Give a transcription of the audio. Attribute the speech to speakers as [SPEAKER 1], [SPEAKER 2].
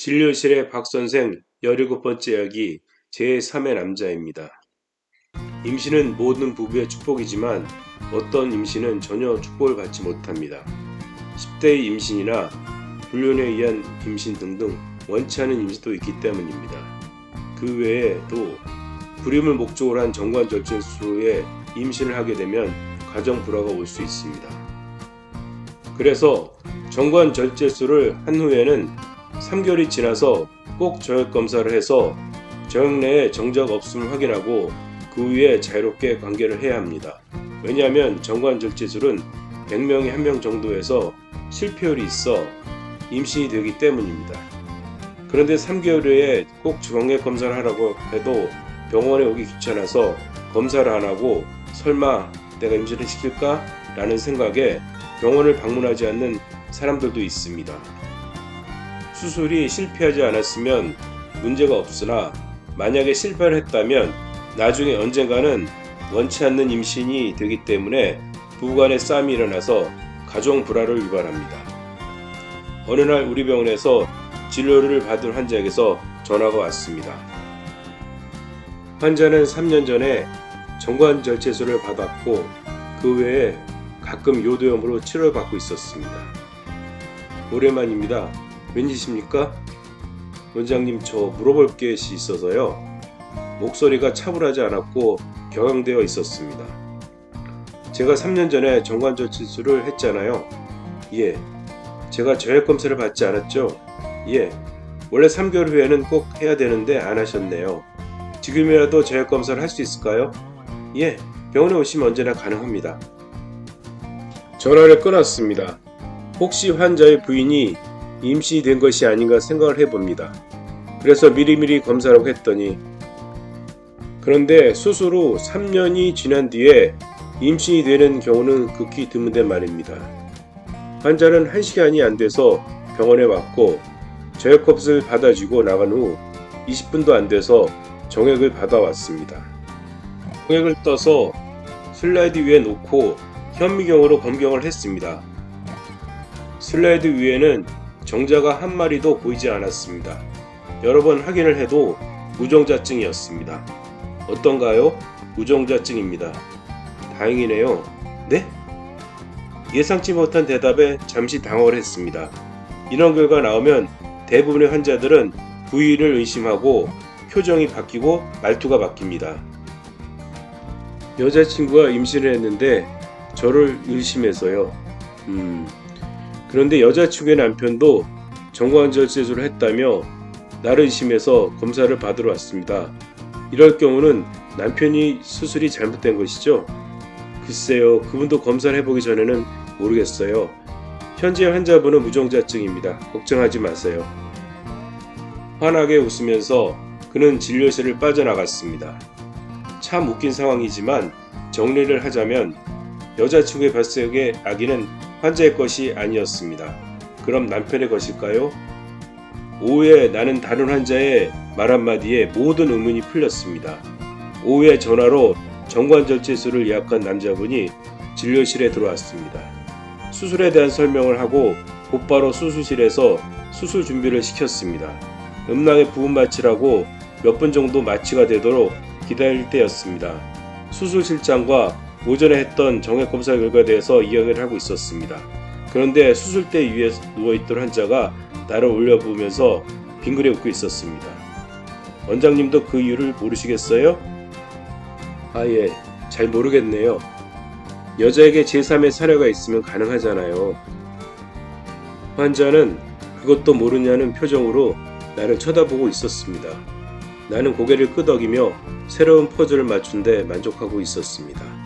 [SPEAKER 1] 진료실의 박선생 17번째 이야기 제3의 남자입니다. 임신은 모든 부부의 축복이지만 어떤 임신은 전혀 축복을 받지 못합니다. 10대의 임신이나 불륜에 의한 임신 등등 원치 않은 임신도 있기 때문입니다. 그 외에도 불임을 목적으로 한 정관절제수에 임신을 하게 되면 가정 불화가 올 수 있습니다. 그래서 정관절제수를 한 후에는 3개월이 지나서 꼭 저혈 검사를 해서 저혈 내에 정자가 없음을 확인하고 그 후에 자유롭게 관계를 해야 합니다. 왜냐하면 정관절제술은 100명에 1명 정도에서 실패율이 있어 임신이 되기 때문입니다. 그런데 3개월 후에 꼭 정액 검사를 하라고 해도 병원에 오기 귀찮아서 검사를 안 하고 설마 내가 임신을 시킬까? 라는 생각에 병원을 방문하지 않는 사람들도 있습니다. 수술이 실패하지 않았으면 문제가 없으나 만약에 실패를 했다면 나중에 언젠가는 원치 않는 임신이 되기 때문에 부부간의 싸움이 일어나서 가정 불화를 유발합니다. 어느 날 우리 병원에서 진료를 받은 환자에게서 전화가 왔습니다. 환자는 3년 전에 정관 절제술을 받았고 그 외에 가끔 요도염으로 치료를 받고 있었습니다. 오랜만입니다. 웬일이십니까? 원장님 저 물어볼 것이 있어서요. 목소리가 차분하지 않았고 격앙되어 있었습니다. 제가 3년 전에 정관절제술을 했잖아요. 예. 제가 저혈 검사를 받지 않았죠? 예. 원래 3개월 후에는 꼭 해야 되는데 안 하셨네요. 지금이라도 저혈 검사를 할 수 있을까요? 예. 병원에 오시면 언제나 가능합니다. 전화를 끊었습니다. 혹시 환자의 부인이 임신이 된 것이 아닌가 생각을 해봅니다. 그래서 미리미리 검사라고 했더니 그런데 수술 후 3년이 지난 뒤에 임신이 되는 경우는 극히 드문데 말입니다. 환자는 1시간이 안 돼서 병원에 왔고 저혈컵을 받아주고 나간 후 20분도 안 돼서 정액을 받아왔습니다. 정액을 떠서 슬라이드 위에 놓고 현미경으로 검경을 했습니다. 슬라이드 위에는 정자가 한 마리도 보이지 않았습니다. 여러 번 확인을 해도 무정자증이었습니다. 어떤가요? 무정자증입니다. 다행이네요. 네? 예상치 못한 대답에 잠시 당황을 했습니다. 이런 결과 나오면 대부분의 환자들은 부인을 의심하고 표정이 바뀌고 말투가 바뀝니다. 여자친구가 임신을 했는데 저를 의심해서요. 음, 그런데 여자친구의 남편도 정관절제술을 했다며 나를 의심해서 검사를 받으러 왔습니다. 이럴 경우는 남편이 수술이 잘못된 것이죠? 글쎄요, 그분도 검사를 해보기 전에는 모르겠어요. 현재 환자분은 무정자증입니다. 걱정하지 마세요. 환하게 웃으면서 그는 진료실을 빠져나갔습니다. 참 웃긴 상황이지만 정리를 하자면 여자친구의 뱃속의 아기는 환자의 것이 아니었습니다. 그럼 남편의 것일까요? 오후에 나는 다른 환자의 말 한마디에 모든 의문이 풀렸습니다. 오후에 전화로 정관절제술을 예약한 남자분이 진료실에 들어왔습니다. 수술에 대한 설명을 하고 곧바로 수술실에서 수술 준비를 시켰습니다. 음낭에 부분 마취라고 몇 분 정도 마취가 되도록 기다릴 때였습니다. 수술실장과 오전에 했던 정액 검사 결과에 대해서 이야기를 하고 있었습니다. 그런데 수술대 위에 누워있던 환자가 나를 올려보면서 빙그레 웃고 있었습니다. 원장님도 그 이유를 모르시겠어요? 아, 예, 잘 모르겠네요. 여자에게 제3의 사례가 있으면 가능하잖아요. 환자는 그것도 모르냐는 표정으로 나를 쳐다보고 있었습니다. 나는 고개를 끄덕이며 새로운 퍼즐을 맞춘 데 만족하고 있었습니다.